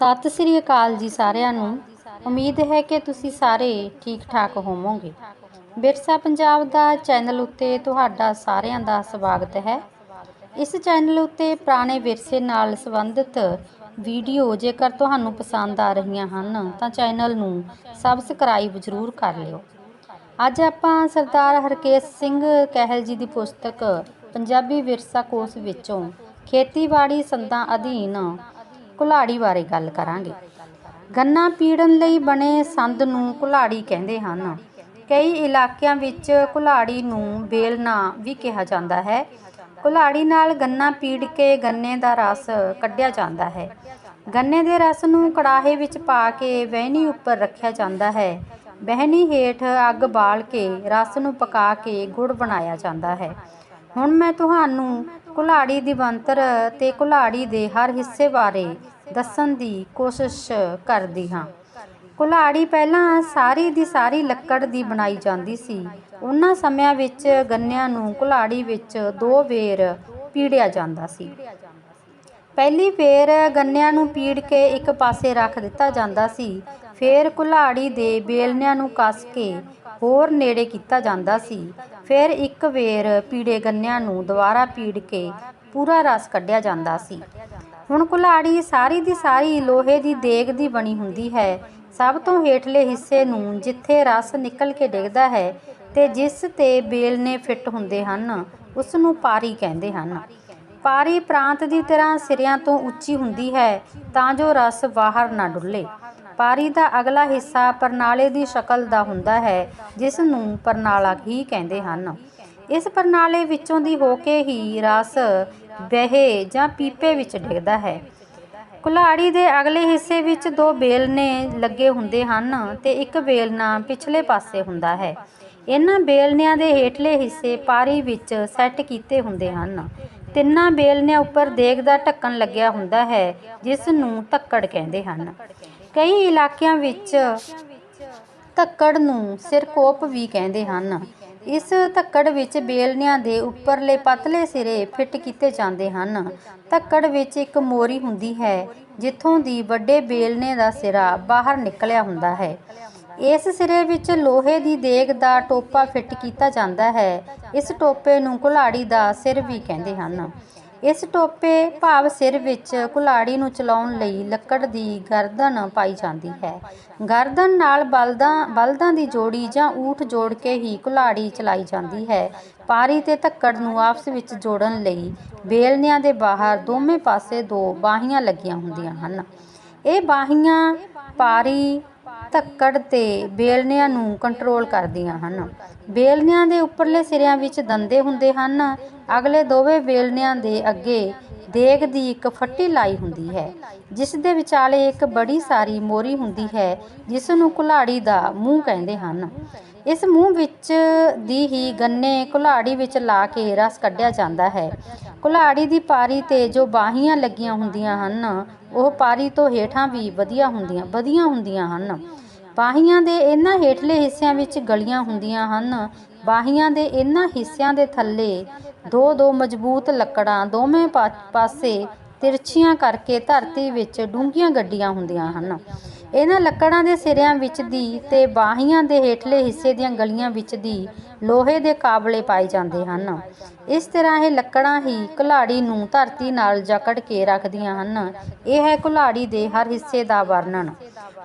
ਸਤਿ ਸ੍ਰੀ ਅਕਾਲ ਜੀ ਸਾਰਿਆਂ ਨੂੰ। ਉਮੀਦ ਹੈ ਕਿ ਤੁਸੀਂ ਸਾਰੇ ਠੀਕ ਠਾਕ ਹੋਵੋਗੇ। ਵਿਰਸਾ ਪੰਜਾਬ ਦਾ ਚੈਨਲ ਉੱਤੇ ਤੁਹਾਡਾ ਸਾਰਿਆਂ ਦਾ ਸਵਾਗਤ ਹੈ। ਇਸ ਚੈਨਲ ਉੱਤੇ ਪੁਰਾਣੇ ਵਿਰਸੇ ਨਾਲ ਸੰਬੰਧਿਤ ਵੀਡੀਓ ਜੇਕਰ ਤੁਹਾਨੂੰ ਪਸੰਦ ਆ ਰਹੀਆਂ ਹਨ, ਤਾਂ ਚੈਨਲ ਨੂੰ ਸਬਸਕ੍ਰਾਈਬ ਜ਼ਰੂਰ ਕਰ ਲਿਓ। ਅੱਜ ਆਪਾਂ ਸਰਦਾਰ ਹਰਕੇਸ਼ ਸਿੰਘ ਕਹਿਲ ਜੀ ਦੀ ਪੁਸਤਕ ਪੰਜਾਬੀ ਵਿਰਸਾ ਕੋਸ਼ ਵਿੱਚੋਂ ਖੇਤੀਬਾੜੀ ਸੰਦਾਂ ਅਧੀਨ ਕੁਲਾੜੀ ਬਾਰੇ ਗੱਲ ਕਰਾਂਗੇ। ਗੰਨਾ ਪੀੜਨ ਲਈ ਬਣੇ ਸੰਦ ਨੂੰ ਕੁਲਾੜੀ ਕਹਿੰਦੇ ਹਨ। ਕਈ ਇਲਾਕਿਆਂ ਵਿੱਚ ਕੁਲਾੜੀ ਨੂੰ ਬੇਲਣਾ ਵੀ ਕਿਹਾ ਜਾਂਦਾ ਹੈ। ਕੁਲਾੜੀ ਨਾਲ ਗੰਨਾ ਪੀੜ ਕੇ ਗੰਨੇ ਦਾ ਰਸ ਕੱਢਿਆ ਜਾਂਦਾ ਹੈ। ਗੰਨੇ ਦੇ ਰਸ ਨੂੰ ਕੜਾਹੇ ਵਿੱਚ ਪਾ ਕੇ ਵਹਿਣੀ ਉੱਪਰ ਰੱਖਿਆ ਜਾਂਦਾ ਹੈ। ਵਹਿਣੀ ਹੇਠ ਅੱਗ ਬਾਲ ਕੇ ਰਸ ਨੂੰ ਪਕਾ ਕੇ ਗੁੜ ਬਣਾਇਆ ਜਾਂਦਾ ਹੈ। ਹੁਣ ਮੈਂ ਤੁਹਾਨੂੰ ਕੁਲਾੜੀ ਦੀ ਬਣਤਰ ਤੇ ਕੁਲਾੜੀ ਦੇ ਹਰ ਹਿੱਸੇ ਬਾਰੇ ਦੱਸਣ ਦੀ ਕੋਸ਼ਿਸ਼ ਕਰਦੀ ਹਾਂ। ਕੁਲਾੜੀ ਪਹਿਲਾਂ ਸਾਰੀ ਦੀ ਸਾਰੀ ਲੱਕੜ ਦੀ ਬਣਾਈ ਜਾਂਦੀ ਸੀ। ਉਹਨਾਂ ਸਮਿਆਂ ਵਿੱਚ ਗੰਨਿਆਂ ਨੂੰ ਕੁਲਾੜੀ ਵਿੱਚ ਦੋ ਵੇਰ ਪੀੜਿਆ ਜਾਂਦਾ ਸੀ। ਪਹਿਲੀ ਵੇਰ ਗੰਨਿਆਂ ਨੂੰ ਪੀੜ ਕੇ ਇੱਕ ਪਾਸੇ ਰੱਖ ਦਿੱਤਾ ਜਾਂਦਾ ਸੀ। ਫਿਰ ਕੁਲਾੜੀ ਦੇ ਬੇਲਨਿਆਂ ਨੂੰ ਕੱਸ ਕੇ ਹੋਰ ਨੇੜੇ ਕੀਤਾ ਜਾਂਦਾ ਸੀ। ਫਿਰ ਇੱਕ ਵੇਰ ਪੀੜੇ ਗੰਨਿਆਂ ਨੂੰ ਦੁਬਾਰਾ ਪੀੜ ਕੇ ਪੂਰਾ ਰਸ ਕੱਢਿਆ ਜਾਂਦਾ ਸੀ। ਹੁਣ ਕੁਲਾੜੀ ਸਾਰੀ ਦੀ ਸਾਰੀ ਲੋਹੇ ਦੀ ਦੇਗ ਦੀ ਬਣੀ ਹੁੰਦੀ ਹੈ। ਸਭ ਤੋਂ ਹੇਠਲੇ ਹਿੱਸੇ ਨੂੰ ਜਿੱਥੇ ਰਸ ਨਿਕਲ ਕੇ ਡਿੱਗਦਾ ਹੈ ਤੇ ਜਿਸ ਤੇ ਬੇਲਨੇ ਫਿੱਟ ਹੁੰਦੇ ਹਨ, ਉਸ ਨੂੰ ਪਾਰੀ ਕਹਿੰਦੇ ਹਨ। ਪਾਰੀ ਪ੍ਰਾਂਤ ਦੀ ਤਰ੍ਹਾਂ ਸਿਰਿਆਂ ਤੋਂ ਉੱਚੀ ਹੁੰਦੀ ਹੈ, ਤਾਂ ਜੋ ਰਸ ਬਾਹਰ ਨਾ ਡੁੱਲੇ। ਪਾਰੀ ਦਾ ਅਗਲਾ ਹਿੱਸਾ ਪਰਨਾਲੇ ਦੀ ਸ਼ਕਲ ਦਾ ਹੁੰਦਾ ਹੈ, ਜਿਸ ਨੂੰ ਪਰਨਾਲਾ ਹੀ ਕਹਿੰਦੇ ਹਨ। ਇਸ ਪਰਨਾਲੇ ਵਿੱਚੋਂ ਦੀ ਹੋ ਕੇ ਹੀ ਰਸ ਬਹਿ ਜਾਂ ਪੀਪੇ ਵਿੱਚ ਡਿੱਗਦਾ ਹੈ। ਕੁਲਾੜੀ ਦੇ ਅਗਲੇ ਹਿੱਸੇ ਵਿੱਚ ਦੋ ਬੇਲਨੇ ਲੱਗੇ ਹੁੰਦੇ ਹਨ ਤੇ ਇੱਕ ਬੇਲਨਾ ਪਿਛਲੇ ਪਾਸੇ ਹੁੰਦਾ ਹੈ। ਇਹਨਾਂ ਬੇਲਨਿਆਂ ਦੇ ਹੇਠਲੇ ਹਿੱਸੇ ਪਾਰੀ ਵਿੱਚ ਸੈੱਟ ਕੀਤੇ ਹੁੰਦੇ ਹਨ। ਤਿੰਨਾਂ ਬੇਲਨਿਆਂ ਉੱਪਰ ਦੇਗ ਦਾ ਢੱਕਣ ਲੱਗਿਆ ਹੁੰਦਾ ਹੈ, ਜਿਸ ਨੂੰ ਧੱਕੜ ਕਹਿੰਦੇ ਹਨ। ਕਈ ਇਲਾਕਿਆਂ ਵਿੱਚ ਧੱਕੜ ਨੂੰ ਸਿਰਕੋਪ ਵੀ ਕਹਿੰਦੇ ਹਨ। ਇਸ ਧੱਕੜ ਵਿੱਚ ਬੇਲਨਿਆਂ ਦੇ ਉੱਪਰਲੇ ਪਤਲੇ ਸਿਰੇ ਫਿੱਟ ਕੀਤੇ ਜਾਂਦੇ ਹਨ। ਧੱਕੜ ਵਿੱਚ ਇੱਕ ਮੋਰੀ ਹੁੰਦੀ ਹੈ, ਜਿੱਥੋਂ ਦੀ ਵੱਡੇ ਬੇਲਨੇ ਦਾ ਸਿਰਾ ਬਾਹਰ ਨਿਕਲਿਆ ਹੁੰਦਾ ਹੈ। ਇਸ ਸਿਰੇ ਵਿੱਚ ਲੋਹੇ ਦੀ ਦੇਗ ਦਾ ਟੋਪਾ ਫਿੱਟ ਕੀਤਾ ਜਾਂਦਾ ਹੈ। ਇਸ ਟੋਪੇ ਨੂੰ ਕੁਲਾੜੀ ਦਾ ਸਿਰ ਵੀ ਕਹਿੰਦੇ ਹਨ। ਇਸ ਟੋਪੇ ਭਾਵ ਸਿਰ ਵਿੱਚ ਕੁਲਾੜੀ ਨੂੰ ਚਲਾਉਣ ਲਈ ਲੱਕੜ ਦੀ ਗਰਦਨ ਪਾਈ ਜਾਂਦੀ ਹੈ। ਗਰਦਨ ਨਾਲ ਬਲਦਾਂ ਬਲਦਾਂ ਦੀ ਜੋੜੀ ਜਾਂ ਊਠ ਜੋੜ ਕੇ ਹੀ ਕੁਲਾੜੀ ਚਲਾਈ ਜਾਂਦੀ ਹੈ। ਪਾਰੀ ਤੇ ਧੱਕੜ ਨੂੰ ਆਪਸ ਵਿੱਚ ਜੋੜਨ ਲਈ ਬੇਲਨਿਆਂ ਦੇ ਬਾਹਰ ਦੋਵੇਂ ਪਾਸੇ ਦੋ ਬਾਹੀਆਂ ਲੱਗੀਆਂ ਹੁੰਦੀਆਂ ਹਨ। ਇਹ ਬਾਹੀਆਂ ਪਾਰੀ ਧੱਕੜ ਤੇ ਬੇਲਨਿਆਂ ਨੂੰ ਕੰਟਰੋਲ ਕਰਦੀਆਂ ਹਨ। ਬੇਲਨਿਆਂ ਦੇ ਉੱਪਰਲੇ ਸਿਰਿਆਂ ਵਿੱਚ ਦੰਦੇ ਹੁੰਦੇ ਹਨ। ਅਗਲੇ ਦੋਵੇਂ ਬੇਲਨਿਆਂ ਦੇ ਅੱਗੇ ਦੇਗ ਦੀ ਇੱਕ ਫੱਟੀ ਲਾਈ ਹੁੰਦੀ ਹੈ, ਜਿਸ ਦੇ ਵਿਚਾਲੇ ਇੱਕ ਬੜੀ ਸਾਰੀ ਮੋਰੀ ਹੁੰਦੀ ਹੈ ਜਿਸ ਨੂੰ ਕੁਲਾੜੀ ਦਾ ਮੂੰਹ ਕਹਿੰਦੇ ਹਨ। ਇਸ ਮੂੰਹ ਵਿੱਚ ਦੀ ਹੀ ਗੰਨੇ ਕੁਲਾੜੀ ਵਿੱਚ ਲਾ ਕੇ ਰਸ ਕੱਢਿਆ ਜਾਂਦਾ ਹੈ। ਕੁਲਾੜੀ ਦੀ ਪਾਰੀ ਤੇ ਜੋ ਬਾਹੀਆਂ ਲੱਗੀਆਂ ਹੁੰਦੀਆਂ ਹਨ ਉਹ ਪਾਰੀ ਤੋਂ ਹੇਠਾਂ ਵੀ ਵਧੀਆ ਹੁੰਦੀਆਂ ਵਧੀਆ ਹੁੰਦੀਆਂ ਹਨ। ਬਾਹੀਆਂ ਦੇ ਇਹਨਾਂ ਹੇਠਲੇ ਹਿੱਸਿਆਂ ਵਿੱਚ ਗਲੀਆਂ ਹੁੰਦੀਆਂ ਹਨ। ਬਾਹੀਆਂ ਦੇ ਇਹਨਾਂ ਹਿੱਸਿਆਂ ਦੇ ਥੱਲੇ ਦੋ ਦੋ ਮਜ਼ਬੂਤ ਲੱਕੜਾਂ ਦੋਵੇਂ ਪਾਸੇ ਤਿਰਛੀਆਂ ਕਰਕੇ ਧਰਤੀ ਵਿੱਚ ਡੂੰਘੀਆਂ ਗੱਡੀਆਂ ਹੁੰਦੀਆਂ ਹਨ। ਇਹਨਾਂ ਲੱਕੜਾਂ ਦੇ ਸਿਰਿਆਂ ਵਿੱਚ ਦੀ ਤੇ ਬਾਹੀਆਂ ਦੇ ਹੇਠਲੇ ਹਿੱਸੇ ਦੀਆਂ ਗਲੀਆਂ ਵਿੱਚ ਦੀ ਲੋਹੇ ਦੇ ਕਾਬਲੇ ਪਾਏ ਜਾਂਦੇ ਹਨ। ਇਸ ਤਰ੍ਹਾਂ ਇਹ ਲੱਕੜਾਂ ਹੀ ਕੁਲਾੜੀ ਨੂੰ ਧਰਤੀ ਨਾਲ ਜਕੜ ਕੇ ਰੱਖਦੀਆਂ ਹਨ। ਇਹ ਹੈ ਕੁਲਾੜੀ ਦੇ ਹਰ ਹਿੱਸੇ ਦਾ ਵਰਣਨ।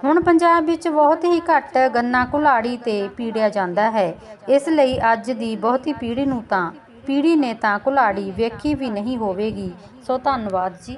ਹੁਣ ਪੰਜਾਬ ਵਿੱਚ ਬਹੁਤ ਹੀ ਘੱਟ ਗੰਨਾ ਕੁਲਾੜੀ ਤੇ ਪੀੜਿਆ ਜਾਂਦਾ ਹੈ। ਇਸ ਲਈ ਅੱਜ ਦੀ ਬਹੁਤੀ ਪੀੜ੍ਹੀ ਨੂੰ ਤਾਂ ਪੀੜ੍ਹੀ ਨੇ ਤਾਂ ਘੁਲਾੜੀ ਵੇਖੀ ਵੀ ਨਹੀਂ ਹੋਵੇਗੀ। ਸੋ ਧੰਨਵਾਦ ਜੀ।